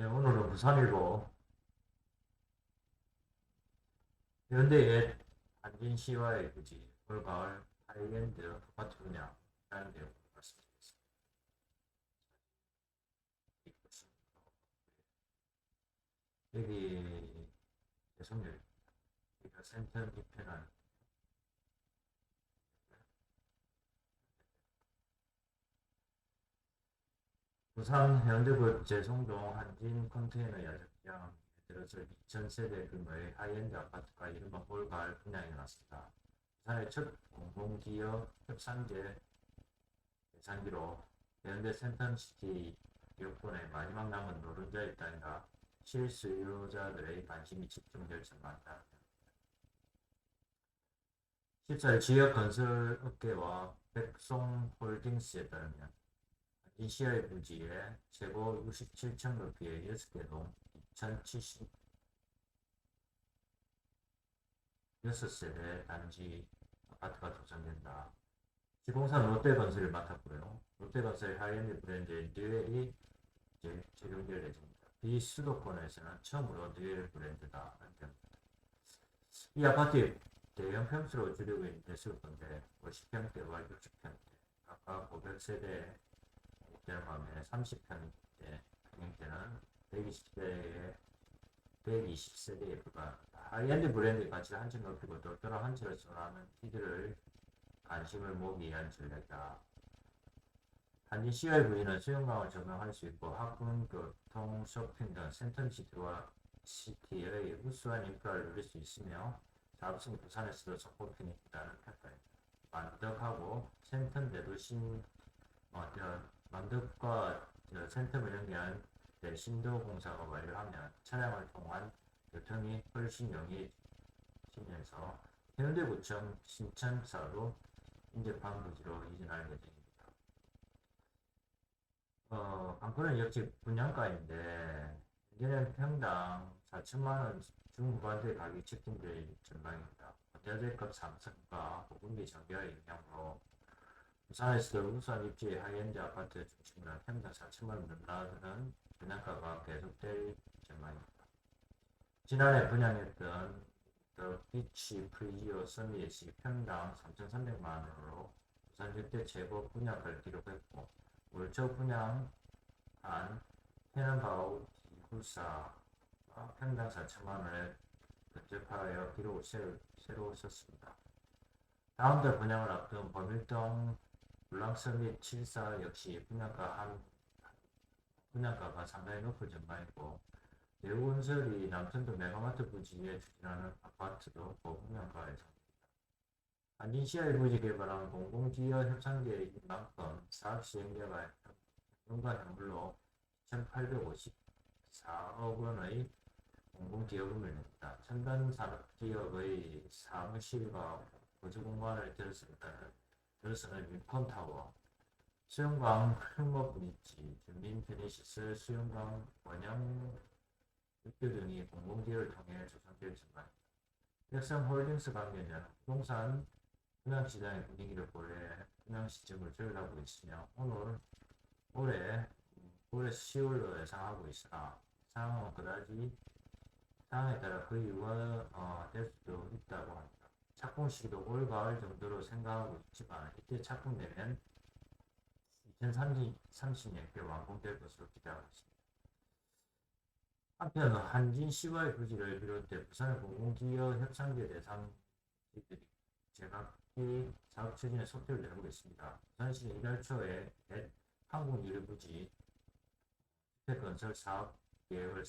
네, 오늘은 부산이고 현대의 한진시와의 부지 올가을 하이랜드 아파트 분양이라는 내용을 말씀드리겠습니다. 여기 대성열입니다. 여기가 센터 밑에는 부산 해운대구 제송동 한진 컨테이너 야적장 들어서 2,000세대 규모의 하이엔드 아파트가 이른바 올가을 분양이 났습니다. 부산의 첫 공공기업 협상제 예산기로 해운대 센텀시티 여권의 마지막 남은 노른자의 땅이라 실수요자들의 관심이 집중될 전망이다. 14일 지역 건설 업계와 백송홀딩스에 따르면 이시아의 부지에 최고 67층 높이의 6개 동 2070 6세대 단지 아파트가 조성된다. 시공사는 롯데건설을 맡았고요. 롯데건설 하이엔드 브랜드의 뉴엘이 이제 적용될 예정입니다. 비수도권에서는 처음으로 뉴엘 브랜드가 발표합니다. 이 아파트의 대형 평수로 줄이고 있는 건데 50평대와 60평대 각각 500세대 되 는 반면에 30평대 평형대는 120세대에 120세대에 불과합니다. 하이엔드 브랜드 가치를 한층 높이고 똘똘한 한치를 선호하는 키들을 관심을 모으기 위한 전략이다. 단지 CI 부위는 수영강을 조명할 수 있고 학군, 교통, 쇼핑 등 센텀시티와 시티의 우수한 인프라를 누릴 수 있으며 사업성 부산에서도 손꼽히는 있다는 평가입니다. 만덕하고 센텀 대도심 어, 저, 만덕과 저 센텀을 연계한 신도 공사가 완료하면 차량을 통한 교통이 훨씬 용이해지면서 해운대구청 신천사로 인접한 부지로 이전할 예정입니다. 어, 강포는 역시 분양가인데 이제는 평당 4천만 원 중후반대 가격이 책정될 전망입니다. 현대제급 상승과 고금리 정비의 영향으로 부산에서 우수한 입지 하이엔드 아파트 중심으로 평당 4천만 원 넘나드는 분양가가 계속될 전망입니다. 지난해 분양했던 더 비치 프리지오 서밋이 평당 3,300만 원으로 부산 역대 최고 분양가를 기록했고 올 초 분양한 테넌바우 기구사가 평당 4천만 원을 근접하여 기록을 새로 썼습니다. 다음 달 분양을 앞둔 범일동 블랑스 및74 역시 분양가 한 분양가가 상당히 높을 전망이고 대우건설이 남천도 메가마트 부지에 추진하는 아파트도 고분양가 예상입니다. 한진시의 부지 개발한 공공지역 협상계획인 만큼 사업 시행자가 현금과 현물로 2,854억 원의 공공기여금을 냈다. 첨단 산업지역의 사무실과 거주공간을 들어서는 들어서는 윈콘타워, 수영강 흠업리지, 주민 편의시설, 수영강 원형 육교 등이 공공기여를 통해 조성될 전망입니다. 백성 홀딩스 관계는 부동산 분양시장의 분위기를 고려해 분양 시점을 조율하고 있으며 오늘 올해 올해 10월로 예상하고 있으나 상황은 그다지 상황에 따라 그 이유가 어, 될 수도 있다고 합니다. 착공 시기도 올 가을 정도로 생각하고 있지만 이때 착공되면 2030년께 완공될 것으로 기대하고 있습니다. 한편 한진 시와의 부지를 비롯해 부산의 공공기업 협상제 대상지들이 제각기 사업 추진에 속도를 내고 있습니다. 부산시는 이달 초에 한국유리부지 주택건설 사업 계획을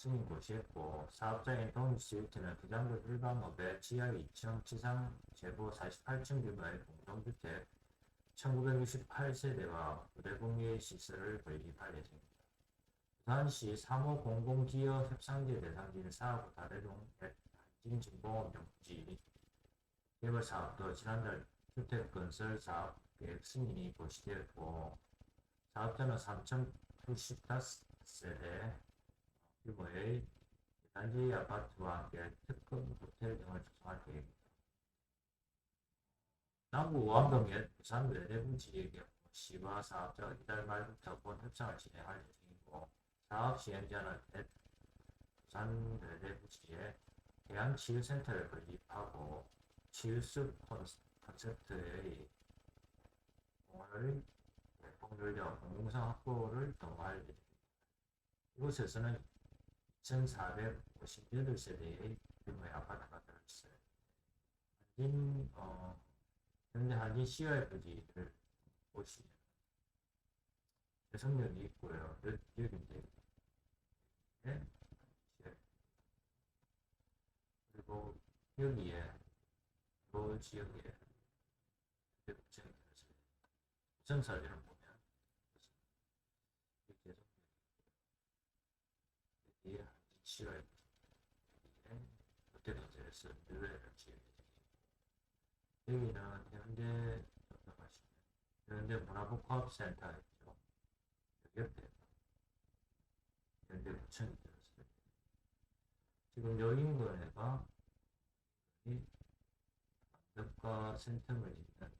승인 고시했고 사업자인 동시유티는 비장도 일반업의 지하 2층 지상 제보 48층 규모의 공동주택 1968세대와 부대공예 시설을 건립할 예정입니다. 부산시 3호 공공기업 협상제 대상지인 사하구 다래동 한진중공업 용지 개발 사업도 지난달 주택 건설 사업 계획 승인이 고시되었고 사업자는 3,095세대 규모의 단지 아파트와 함께 특급 호텔 등을 조성할 계획입니다. 남구 왕동의 부산 외대부 지역의 시와 사업자가 이달 말부터 본 협상을 진행할 예정이고 사업 시행자는 부산 외대부 지에 대한치유센터를 건립하고 치유숲 콘셉트의 공을 폭률력 공공성 확보를 도모할 예정입니다. 이곳에서는 2,458세대의 규모의 아파트가 들어있어요. 한진, 어, 현재 한진 부지를 보시면 배송역이 있고요. 여- 여기 이제 네? 그리고 여기에 이 지역에 대구청이 들어있어요. 우선사진을 보면 이렇게 여기 부지에 롯데건설에서 뉴웨를 지을 예정입니다. 여기는 현대 넘어가시면 현대 문화복합 센터 있죠. 여기 옆에 현대 구청이 들었어요. 지금 여 인근에가 이 만덕과 센텀을 잇는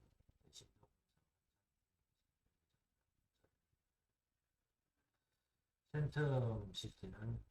센텀 시티는